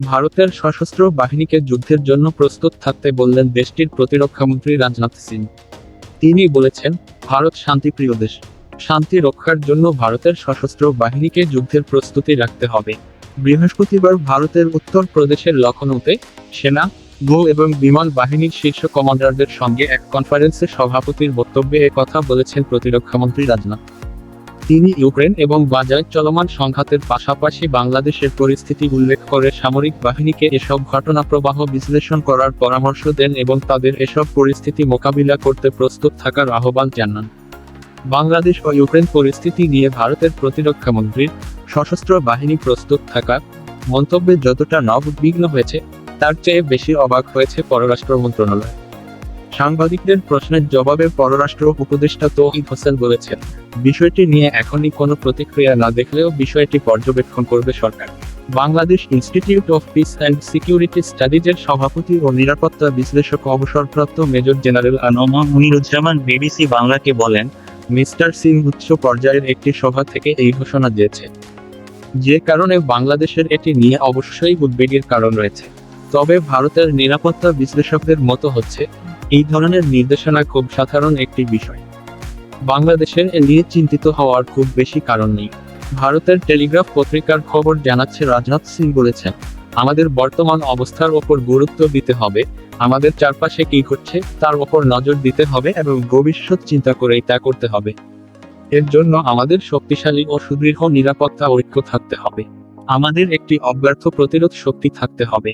ভারতের সশস্ত্র বাহিনীকে যুদ্ধের জন্য প্রস্তুত থাকতে বললেন দেশটির প্রতিরক্ষামন্ত্রী রাজনাথ সিং। তিনি বলেছেন, ভারত শান্তিপ্রিয় দেশ। শান্তি রক্ষার জন্য ভারতের সশস্ত্র বাহিনীকে যুদ্ধের প্রস্তুতি রাখতে হবে। বৃহস্পতিবার ভারতের উত্তর প্রদেশের লখনৌতে সেনা নৌ এবং বিমান বাহিনীর শীর্ষ কমান্ডারদের সঙ্গে এক কনফারেন্সে সভাপতির বক্তব্যে কথা বলেছেন প্রতিরক্ষামন্ত্রী রাজনাথ। তিনি ইউক্রেন এবং বাজায় চলমান সংঘাতের পাশাপাশি বাংলাদেশের পরিস্থিতি উল্লেখ করে সামরিক বাহিনীকে এসব ঘটনা প্রবাহ বিশ্লেষণ করার পরামর্শ দেন এবং তাদের এসব পরিস্থিতি মোকাবিলা করতে প্রস্তুত থাকার আহ্বান জানান। বাংলাদেশ ও ইউক্রেন পরিস্থিতি নিয়ে ভারতের প্রতিরক্ষামন্ত্রীর সশস্ত্র বাহিনী প্রস্তুত থাকা মন্তব্যে যতটা নব উদ্বিগ্ন হয়েছে, তার চেয়ে বেশি অবাক হয়েছে পররাষ্ট্র মন্ত্রণালয়। সাংবাদিকদের প্রশ্নের জবাবে পররাষ্ট্র উপদেষ্টা তৌহিদ হোসেন বলেছেন, বিষয়টি নিয়ে এখনই কোনো প্রতিক্রিয়া না দেখলেও বিষয়টি পর্যবেক্ষণ করবে সরকার। Bangladesh institute of peace and security স্টাডিজের সভাপতি ও নিরাপত্তা বিশ্লেষক অবসরপ্রাপ্ত major general ANM Muniruzzaman BBC বাংলাকে বলেন, মিস্টার সিং উচ্চ পর্যায়ের একটি সভা থেকে এই ঘোষণা দিয়েছে। যে কারণে বাংলাদেশের এটি নিয়ে অবশ্যই উদ্বেগের কারণ রয়েছে। তবে ভারতের নিরাপত্তা বিশ্লেষকদের মতো হচ্ছে এই ধরনের নির্দেশনা খুব সাধারণ একটি বিষয়। বাংলাদেশের এ নিয়ে চিন্তিত হওয়ার খুব বেশি কারণ নেই। ভারতের টেলিগ্রাফ পত্রিকার খবর জানাচ্ছে রাজনাথ সিং বলেছেন, আমাদের বর্তমান অবস্থার ওপর গুরুত্ব দিতে হবে। আমাদের চারপাশে কি ঘটছে তার ওপর নজর দিতে হবে এবং ভবিষ্যৎ চিন্তা করেই তা করতে হবে। এর জন্য আমাদের শক্তিশালী ও সুদৃঢ় নিরাপত্তা ঐক্য থাকতে হবে। আমাদের একটি অব্যর্থ প্রতিরোধ শক্তি থাকতে হবে।